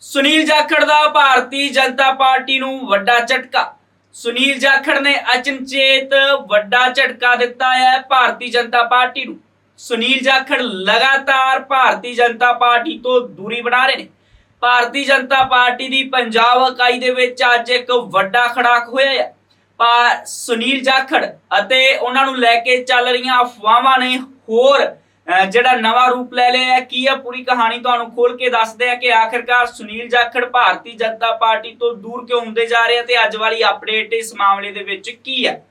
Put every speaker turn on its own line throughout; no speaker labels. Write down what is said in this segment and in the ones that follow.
ਸੁਨੀਲ ਜਾਖੜ ਦਾ ਭਾਰਤੀ ਜਨਤਾ ਪਾਰਟੀ ਨੂੰ ਵੱਡਾ ਝਟਕਾ। ਸੁਨੀਲ ਜਾਖੜ ਨੇ ਅਚਨਚੇਤ ਵੱਡਾ ਝਟਕਾ ਦਿੱਤਾ ਹੈ ਭਾਰਤੀ ਜਨਤਾ ਪਾਰਟੀ ਨੂੰ। ਸੁਨੀਲ ਜਾਖੜ ਲਗਾਤਾਰ ਭਾਰਤੀ ਜਨਤਾ ਪਾਰਟੀ ਤੋਂ ਦੂਰੀ ਬਣਾ ਰਹੇ ਨੇ। ਭਾਰਤੀ ਜਨਤਾ ਪਾਰਟੀ ਦੀ ਪੰਜਾਬ ਇਕਾਈ ਦੇ ਵਿੱਚ ਅੱਜ ਇੱਕ ਵੱਡਾ ਖੜਾਕ ਹੋਇਆ ਹੈ। ਪਰ ਸੁਨੀਲ ਜਾਖੜ ਅਤੇ ਉਹਨਾਂ ਨੂੰ ਲੈ ਕੇ ਚੱਲ ਰਹੀਆਂ ਅਫਵਾਹਾਂ ਨੇ ਹੋਰ ਜਿਹੜਾ ਨਵਾਂ ਰੂਪ ਲੈ ਲਿਆ ਕੀ ਆ ਪੂਰੀ ਕਹਾਣੀ ਤੁਹਾਨੂੰ ਖੋਲ ਕੇ ਦੱਸਦੇ ਆ ਕਿ ਆਖਿਰਕਾਰ ਸੁਨੀਲ ਜਾਖੜ ਭਾਰਤੀ ਜਨਤਾ ਪਾਰਟੀ ਤੋਂ ਦੂਰ ਕਿਉਂ ਹੁੰਦੇ ਜਾ ਰਹੇ ਆ ਤੇ ਅੱਜ ਵਾਲੀ ਅਪਡੇਟ ਇਸ ਮਾਮਲੇ ਦੇ ਵਿੱਚ ਕੀ ਹੈ?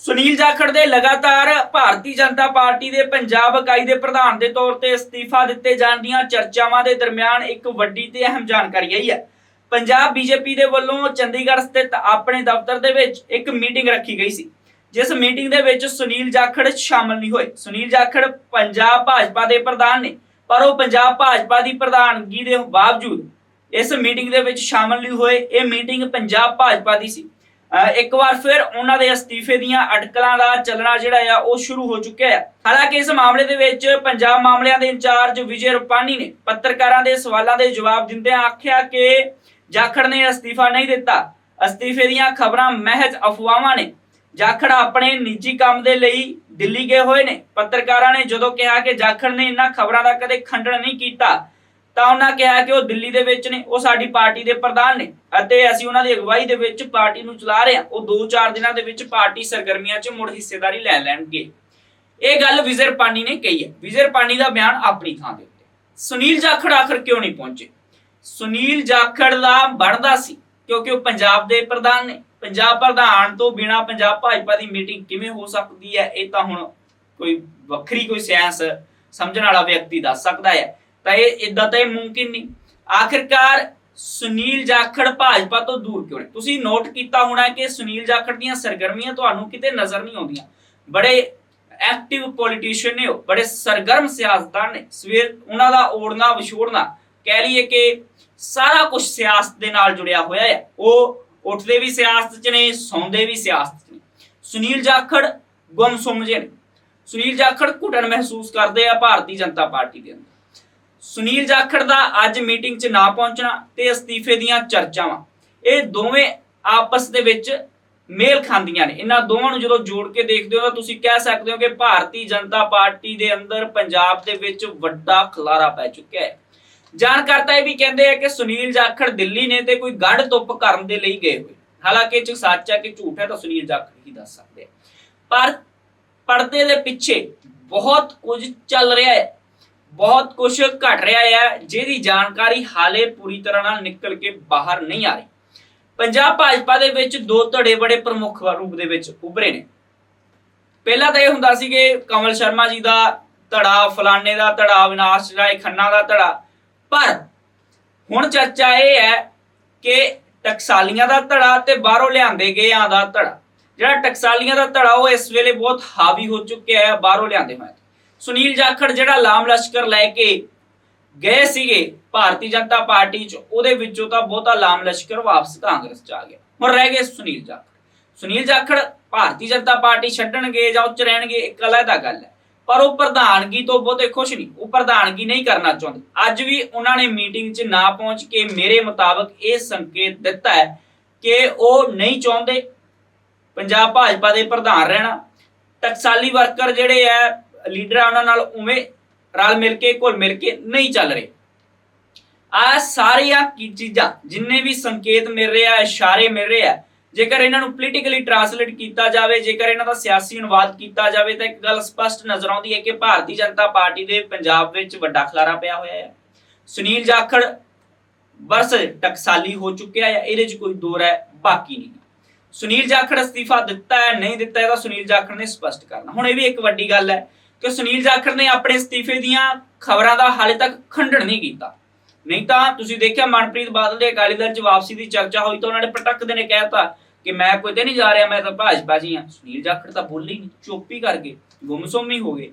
ਸੁਨੀਲ ਜਾਖੜ ਦੇ ਲਗਾਤਾਰ ਭਾਰਤੀ ਜਨਤਾ ਪਾਰਟੀ ਦੇ ਪੰਜਾਬ ਇਕਾਈ ਦੇ ਪ੍ਰਧਾਨ ਦੇ ਤੌਰ ਤੇ ਅਸਤੀਫਾ ਦਿੱਤੇ ਜਾਣ ਦੀਆਂ ਚਰਚਾਵਾਂ ਦੇ ਦਰਮਿਆਨ ਇੱਕ ਵੱਡੀ ਤੇ ਅਹਿਮ ਜਾਣਕਾਰੀ ਆਈ ਹੈ। ਪੰਜਾਬ ਬੀਜੇਪੀ ਦੇ ਵੱਲੋਂ ਚੰਡੀਗੜ੍ਹ ਸਥਿਤ ਆਪਣੇ ਦਫ਼ਤਰ ਦੇ ਵਿੱਚ ਇੱਕ ਮੀਟਿੰਗ ਰੱਖੀ ਗਈ ਸੀ। ਜਿਸ ਮੀਟਿੰਗ ਦੇ ਵਿੱਚ ਸੁਨੀਲ ਜਾਖੜ ਸ਼ਾਮਲ ਨਹੀਂ ਹੋਏ। ਸੁਨੀਲ ਜਾਖੜ ਪੰਜਾਬ ਭਾਜਪਾ ਦੇ ਪ੍ਰਧਾਨ ਨੇ, ਪਰ ਉਹ ਪੰਜਾਬ ਭਾਜਪਾ ਦੀ ਪ੍ਰਧਾਨਗੀ ਦੇ ਬਾਵਜੂਦ ਇਸ ਮੀਟਿੰਗ ਦੇ ਵਿੱਚ ਸ਼ਾਮਲ ਨਹੀਂ ਹੋਏ। ਇਹ ਮੀਟਿੰਗ ਪੰਜਾਬ ਭਾਜਪਾ ਦੀ ਸੀ। ਇੱਕ ਵਾਰ ਫਿਰ ਉਹਨਾਂ ਦੇ ਅਸਤੀਫੇ ਦੀਆਂ ਅਟਕਲਾਂ ਦਾ ਚੱਲਣਾ ਜਿਹੜਾ ਆ, ਉਹ ਸ਼ੁਰੂ ਹੋ ਚੁੱਕਿਆ ਹੈ ਹਾਲਾਂਕਿ ਇਸ ਮਾਮਲੇ ਦੇ ਵਿੱਚ ਪੰਜਾਬ ਮਾਮਲਿਆਂ ਦੇ ਇੰਚਾਰਜ ਵਿਜੇ ਰੁਪਾਨੀ ਨੇ ਪੱਤਰਕਾਰਾਂ ਦੇ ਸਵਾਲਾਂ ਦੇ ਜਵਾਬ ਦਿੰਦਿਆਂ ਆਖਿਆ ਕਿ ਜਾਖੜ ਨੇ ਅਸਤੀਫਾ ਨਹੀਂ ਦਿੱਤਾ। ਅਸਤੀਫੇ ਦੀਆਂ ਖਬਰਾਂ ਮਹਿਜ਼ ਅਫਵਾਹਾਂ ਨੇ। ਜਾਖੜ ਆਪਣੇ ਨਿੱਜੀ ਕੰਮ ਦੇ ਲਈ ਦਿੱਲੀ ਗਏ ਹੋਏ ਨੇ। ਪੱਤਰਕਾਰਾਂ ਨੇ ਜਦੋਂ ਕਿਹਾ ਕਿ ਜਾਖੜ ਨੇ ਇਹਨਾਂ ਖਬਰਾਂ ਦਾ ਕਦੇ ਖੰਡਨ ਨਹੀਂ ਕੀਤਾ, ਤਾਂ ਉਹਨਾਂ ਕਿਹਾ ਕਿ ਉਹ ਦਿੱਲੀ ਦੇ ਵਿੱਚ ਨੇ, ਉਹ ਸਾਡੀ ਪਾਰਟੀ ਦੇ ਪ੍ਰਧਾਨ ਨੇ ਅਤੇ ਅਸੀਂ ਉਹਨਾਂ ਦੀ ਅਗਵਾਈ ਦੇ ਵਿੱਚ ਪਾਰਟੀ ਨੂੰ ਚਲਾ ਰਹੇ ਹਾਂ। ਉਹ 2-4 ਦਿਨਾਂ ਦੇ ਵਿੱਚ ਪਾਰਟੀ ਸਰਗਰਮੀਆਂ 'ਚ ਮੁੜ ਹਿੱਸੇਦਾਰੀ ਲੈ ਲੈਣਗੇ। ਇਹ ਗੱਲ ਵਿਜ਼ਰ ਪਾਨੀ ਨੇ ਕਹੀ ਹੈ। ਵਿਜ਼ਰ ਪਾਨੀ ਦਾ ਬਿਆਨ ਆਪਣੀ ਥਾਂ ਦੇ ਉੱਤੇ। ਸੁਨੀਲ ਜਾਖੜ ਆਖਰ ਕਿਉਂ ਨਹੀਂ ਪਹੁੰਚੇ? ਸੁਨੀਲ ਜਾਖੜ ਦਾ ਬਣਦਾ ਸੀ ਕਿਉਂਕਿ ਉਹ ਪੰਜਾਬ ਦੇ ਪ੍ਰਧਾਨ ਨੇ। ਪੰਜਾਬ ਪ੍ਰਧਾਨ ਤੋਂ ਬਿਨਾ ਪੰਜਾਬ ਭਾਜਪਾ ਦੀ ਮੀਟਿੰਗ ਕਿਵੇਂ ਹੋ ਸਕਦੀ ਹੈ? ਇਹ ਤਾਂ ਹੁਣ ਕੋਈ ਵੱਖਰੀ ਕੋਈ ਸਾਇੰਸ ਸਮਝਣ ਵਾਲਾ ਵਿਅਕਤੀ ਦੱਸ ਸਕਦਾ ਹੈ। ਤਾਂ ਇਹ ਇਦਾਂ ਤਾਂ ਇਹ ਮੁਮਕਿਨ ਨਹੀਂ। ਆਖਿਰਕਾਰ ਸੁਨੀਲ ਜਾਖੜ ਭਾਜਪਾ ਤੋਂ ਦੂਰ ਕਿਉਂ ਨੇ? ਤੁਸੀਂ ਨੋਟ ਕੀਤਾ ਹੋਣਾ ਕਿ ਸੁਨੀਲ ਜਾਖੜ ਦੀਆਂ ਸਰਗਰਮੀਆਂ ਤੁਹਾਨੂੰ ਕਿਤੇ ਨਜ਼ਰ ਨਹੀਂ ਆਉਂਦੀਆਂ। ਬੜੇ ਐਕਟਿਵ ਪੋਲੀਟੀਸ਼ੀਅਨ ਨੇ ਉਹ, ਬੜੇ ਸਰਗਰਮ ਸਿਆਸਤਦਾਨ ਨੇ। ਸਵੇਰ ਉਹਨਾਂ ਦਾ ਓੜਨਾ ਵਿਛੋੜਨਾ ਕਹਿ ਲਈਏ ਕਿ ਸਾਰਾ ਕੁਝ ਸਿਆਸਤ ਦੇ ਨਾਲ ਜੁੜਿਆ ਹੋਇਆ ਹੈ ਉਹ ਉੱਠਦੇ ਵੀ ਸਿਆਸਤ 'ਚ ਨੇ, ਸੌਂਦੇ ਵੀ ਸਿਆਸਤ 'ਚ ਨੇ। ਸੁਨੀਲ ਜਾਖੜ ਗੁੰਮਸੁੰਮ ਜਿਹੇ ਨੇ। ਸੁਨੀਲ ਜਾਖੜ ਘੁਟਣ ਮਹਿਸੂਸ ਕਰਦੇ ਆ ਭਾਰਤੀ ਜਨਤਾ ਪਾਰਟੀ ਦੇ ਅੰਦਰ। ਸੁਨੀਲ ਜਾਖੜ ਦਾ ਅੱਜ ਮੀਟਿੰਗ 'ਚ ਨਾ ਪਹੁੰਚਣਾ ਤੇ ਅਸਤੀਫੇ ਦੀਆਂ ਚਰਚਾਵਾਂ, ਇਹ ਦੋਵੇਂ ਆਪਸ ਦੇ ਵਿੱਚ ਮੇਲ ਖਾਂਦੀਆਂ ਨੇ। ਇਹਨਾਂ ਦੋਵਾਂ ਨੂੰ ਜਦੋਂ ਜੋੜ ਕੇ ਦੇਖਦੇ ਹੋ ਤਾਂ ਤੁਸੀਂ ਕਹਿ ਸਕਦੇ ਹੋ ਕਿ ਭਾਰਤੀ ਜਨਤਾ ਪਾਰਟੀ ਦੇ ਅੰਦਰ ਪੰਜਾਬ ਦੇ ਵਿੱਚ ਵੱਡਾ ਖਲਾਰਾ ਪੈ ਚੁੱਕਿਆ ਹੈ। ਜਾਣਕਾਰਤਾ ਇਹ ਵੀ ਕਹਿੰਦੇ ਆ ਕਿ ਸੁਨੀਲ ਜਾਖੜ ਦਿੱਲੀ ਨੇ ਤੇ ਕੋਈ ਗੜ ਤੁੱਪ ਕਰਨ ਦੇ ਲਈ ਗਏ ਹੋਏ। ਹਾਲਾਂਕਿ ਚ ਸੱਚ ਹੈ ਕਿ ਝੂਠ ਹੈ ਤਾਂ ਸੁਨੀਲ ਜਾਖੜ ਹੀ ਦੱਸ ਸਕਦੇ ਪਰ ਪਰਦੇ ਦੇ ਪਿੱਛੇ ਬਹੁਤ ਕੁਝ ਚੱਲ ਰਿਹਾ ਹੈ। ਬਹੁਤ ਕੁਝ ਘਟ ਰਿਹਾ ਹੈ। ਜਿਹਦੀ ਜਾਣਕਾਰੀ ਹਾਲੇ ਪੂਰੀ ਤਰ੍ਹਾਂ ਨਾਲ ਨਿਕਲ ਕੇ ਬਾਹਰ ਨਹੀਂ ਆ ਰਹੀ। ਪੰਜਾਬ ਭਾਜਪਾ ਦੇ ਵਿੱਚ ਦੋ ਧੜੇ ਬੜੇ ਪ੍ਰਮੁੱਖ ਰੂਪ ਦੇ ਵਿੱਚ ਉਭਰੇ ਨੇ। ਪਹਿਲਾਂ ਤਾਂ ਇਹ ਹੁੰਦਾ ਸੀ ਕਿ ਕਮਲ ਸ਼ਰਮਾ ਜੀ ਦਾ ਧੜਾ, ਫਲਾਣੇ ਦਾ ਧੜਾ ਵਿਨਾਸ਼ ਰਾਏ ਖੰਨਾ ਦਾ ਧੜਾ ਪਰ ਹੁਣ ਚਰਚਾ ਇਹ ਹੈ ਕਿ ਟਕਸਾਲੀਆਂ ਦਾ ਧੜਾ ਤੇ ਬਾਹਰੋਂ ਲਿਆਂਦੇ ਗਏ ਆ ਦਾ ਧੜਾ। ਜਿਹੜਾ ਟਕਸਾਲੀਆਂ ਦਾ ਧੜਾ, ਉਹ ਇਸ ਵੇਲੇ ਬਹੁਤ ਹਾਵੀ ਹੋ ਚੁੱਕਿਆ ਹੈ, ਬਾਹਰੋਂ ਲਿਆਂਦੇ ਹੋਏ। ਸੁਨੀਲ ਜਾਖੜ ਜਿਹੜਾ ਲਾਮ ਲਸ਼ਕਰ ਲੈ ਕੇ ਗਏ ਸੀਗੇ ਭਾਰਤੀ ਜਨਤਾ ਪਾਰਟੀ ਚ, ਉਹਦੇ ਵਿੱਚੋਂ ਤਾਂ ਬਹੁਤਾ ਲਾਮ ਲਸ਼ਕਰ ਵਾਪਸ ਕਾਂਗਰਸ ਚ ਆ ਗਿਆ। ਹੁਣ ਰਹਿ ਗਏ ਸੁਨੀਲ ਜਾਖੜ। ਸੁਨੀਲ ਜਾਖੜ ਭਾਰਤੀ ਜਨਤਾ ਪਾਰਟੀ ਛੱਡਣਗੇ ਜਾਂ ਉੱਚ ਰਹਿਣਗੇ, ਇੱਕ ਦਾ ਗੱਲ ਹੈ। ਪਰ ਉਹ ਪ੍ਰਧਾਨਗੀ ਤੋਂ ਬਹੁਤੇ ਖੁਸ਼ ਨਹੀਂ, ਉਹ ਪ੍ਰਧਾਨਗੀ ਨਹੀਂ ਕਰਨਾ ਚਾਹੁੰਦੇ। ਅੱਜ ਵੀ ਉਹਨਾਂ ਨੇ ਮੀਟਿੰਗ 'ਚ ਨਾ ਪਹੁੰਚ ਕੇ ਮੇਰੇ ਮੁਤਾਬਕ ਇਹ ਸੰਕੇਤ ਦਿੱਤਾ ਹੈ ਕਿ ਉਹ ਨਹੀਂ ਚਾਹੁੰਦੇ ਪੰਜਾਬ ਭਾਜਪਾ ਦੇ ਪ੍ਰਧਾਨ ਰਹਿਣਾ। ਟਕਸਾਲੀ ਵਰਕਰ ਜਿਹੜੇ ਆ, ਲੀਡਰ ਆ ਉਹਨਾਂ ਨਾਲ ਉਵੇਂ ਰਲ ਮਿਲ ਕੇ, ਘੁਲ ਮਿਲ ਕੇ ਨਹੀਂ ਚੱਲ ਰਹੇ। ਆ ਸਾਰੀਆਂ ਕੀ ਚੀਜ਼ਾਂ, ਜਿੰਨੇ ਵੀ ਸੰਕੇਤ ਮਿਲ ਰਹੇ ਆ, ਇਸ਼ਾਰੇ ਮਿਲ ਰਹੇ ਆ ਜੇਕਰ ਇਹਨਾਂ ਨੂੰ ਪੋਲੀਟੀਕਲੀ ਟ੍ਰਾਂਸਲੇਟ ਕੀਤਾ ਜਾਵੇ, ਜੇਕਰ ਇਹਨਾਂ ਦਾ ਸਿਆਸੀ ਅਨੁਵਾਦ ਕੀਤਾ ਜਾਵੇ, ਤਾਂ ਇੱਕ ਗੱਲ ਸਪਸ਼ਟ ਨਜ਼ਰ ਆਉਂਦੀ ਹੈ ਕਿ ਭਾਰਤੀ ਜਨਤਾ ਪਾਰਟੀ ਦੇ ਪੰਜਾਬ ਵਿੱਚ ਵੱਡਾ ਖਲਾਰਾ ਪਿਆ ਹੋਇਆ ਹੈ। ਸੁਨੀਲ ਜਾਖੜ ਬਰਸ ਟਕਸਾਲੀ ਹੋ ਚੁੱਕਿਆ ਹੈ, ਇਹਦੇ 'ਚ ਕੋਈ ਦੋ ਹੈ, ਬਾਕੀ ਨਹੀਂ। ਸੁਨੀਲ ਜਾਖੜ ਅਸਤੀਫਾ ਦਿੱਤਾ ਹੈ, ਨਹੀਂ ਦਿੱਤਾ ਇਹਦਾ ਸੁਨੀਲ ਜਾਖੜ ਨੇ ਸਪਸ਼ਟ ਕਰਨਾ। ਹੁਣ ਇਹ ਵੀ ਇੱਕ ਵੱਡੀ ਗੱਲ ਹੈ ਕਿ ਸੁਨੀਲ ਜਾਖੜ ਨੇ ਆਪਣੇ ਅਸਤੀਫੇ ਦੀਆਂ ਖਬਰਾਂ ਦਾ ਹਾਲੇ ਤੱਕ ਖੰਡਨ ਨਹੀਂ ਕੀਤਾ। ਨਹੀਂ ਤਾਂ ਤੁਸੀਂ ਦੇਖਿਆ ਮਨਪ੍ਰੀਤ ਬਾਦਲ ਦੇ ਅਕਾਲੀ ਦਲ ਚ ਵਾਪਸੀ ਦੀ ਚਰਚਾ ਹੋਈ ਤਾਂ ਉਹਨਾਂ ਨੇ ਪਟਕ ਦੇ ਨੇ ਕਹਿਤਾ ਕਿ ਮੈਂ ਕੋਈ ਤੇ ਨਹੀਂ ਜਾ ਰਿਹਾ, ਮੈਂ ਤਾਂ ਭਾਜਪਾ ਜੀ ਹਾਂ ਸੁਨੀਲ ਜਾਖੜ ਤਾਂ ਬੋਲੇ ਹੀ ਨਹੀਂ ਚੁੱਪ ਹੀ ਗੁੰਮਸੁੰਮ ਹੀ ਹੋ ਗਏ।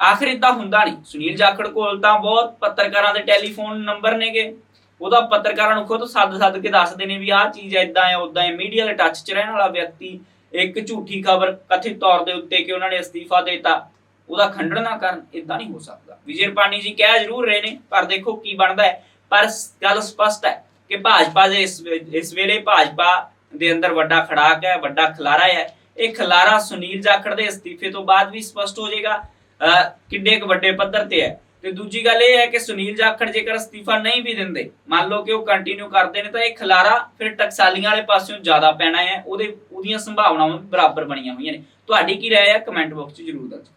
ਆਖਿਰ ਇਦਾਂ ਹੁੰਦਾ ਨਹੀਂ ਸੁਨੀਲ ਜਾਖੜ ਕੋਲ ਤਾਂ ਬਹੁਤ ਪੱਤਰਕਾਰਾਂ ਦੇ ਟੈਲੀਫੋਨ ਨੰਬਰ ਨੇਗੇ। ਉਹਦਾ ਪੱਤਰਕਾਰਾਂ ਨੂੰ ਖੁਦ ਸੱਦ ਸੱਦ ਕੇ ਦੱਸਦੇ ਨੇ ਵੀ ਆਹ ਚੀਜ਼ ਐਦਾਂ ਹੈ ਉਦਾਂ ਹੈ। ਮੀਡੀਆ ਦੇ ਟੱਚ 'ਚ ਰਹਿਣ ਵਾਲਾ ਵਿਅਕਤੀ ਇੱਕ ਝੂਠੀ ਖਬਰ ਕਥਿਤ ਤੌਰ ਦੇ ਉੱਤੇ ਕਿ ਉਹਨਾਂ ਨੇ ਅਸਤੀਫਾ ਦੇਤਾ, ਉਹਦਾ ਖੰਡਨ ਨਾ ਕਰਨ ਇਦਾਂ ਨਹੀਂ ਹੋ ਸਕਦਾ। ਵਿਜੇ ਰੁਪਾਨੀ ਜੀ ਕਹਿ ਜ਼ਰੂਰ ਰਹੇ ਨੇ, ਪਰ ਦੇਖੋ ਕੀ ਬਣਦਾ ਹੈ। ਪਰ ਗੱਲ ਸਪਸ਼ਟ ਹੈ ਕਿ ਭਾਜਪਾ ਦੇ ਇਸ ਵੇਲੇ ਭਾਜਪਾ ਦੇ ਅੰਦਰ ਵੱਡਾ ਖੜਾਕ ਹੈ, ਵੱਡਾ ਖਲਾਰਾ ਹੈ। ਇਹ ਖਲਾਰਾ ਸੁਨੀਲ ਜਾਖੜ ਦੇ ਅਸਤੀਫੇ ਤੋਂ ਬਾਅਦ ਵੀ ਸਪਸ਼ਟ ਹੋ ਜਾਏਗਾ। ਅਹ ਕਿੱਡੇ ਕੁ ਵੱਡੇ ਪੱਧਰ ਤੇ ਹੈ। ਤੇ ਦੂਜੀ ਗੱਲ ਇਹ ਹੈ ਕਿ ਸੁਨੀਲ ਜਾਖੜ ਜੇਕਰ ਅਸਤੀਫਾ ਨਹੀਂ ਵੀ ਦਿੰਦੇ, ਮੰਨ ਲਓ ਕਿ ਉਹ ਕੰਟੀਨਿਊ ਕਰਦੇ ਨੇ, ਤਾਂ ਇਹ ਖਲਾਰਾ ਫਿਰ ਟਕਸਾਲੀਆਂ ਵਾਲੇ ਪਾਸਿਓਂ ਜ਼ਿਆਦਾ ਪੈਣਾ ਹੈ। ਉਹਦੇ, ਉਹਦੀਆਂ ਸੰਭਾਵਨਾਵਾਂ ਬਰਾਬਰ ਬਣੀਆਂ ਹੋਈਆਂ ਨੇ। ਤੁਹਾਡੀ ਕੀ ਰਾਏ ਹੈ? ਕਮੈਂਟ ਬਾਕਸ 'ਚ ਜਰੂਰ ਦੱਸੋ।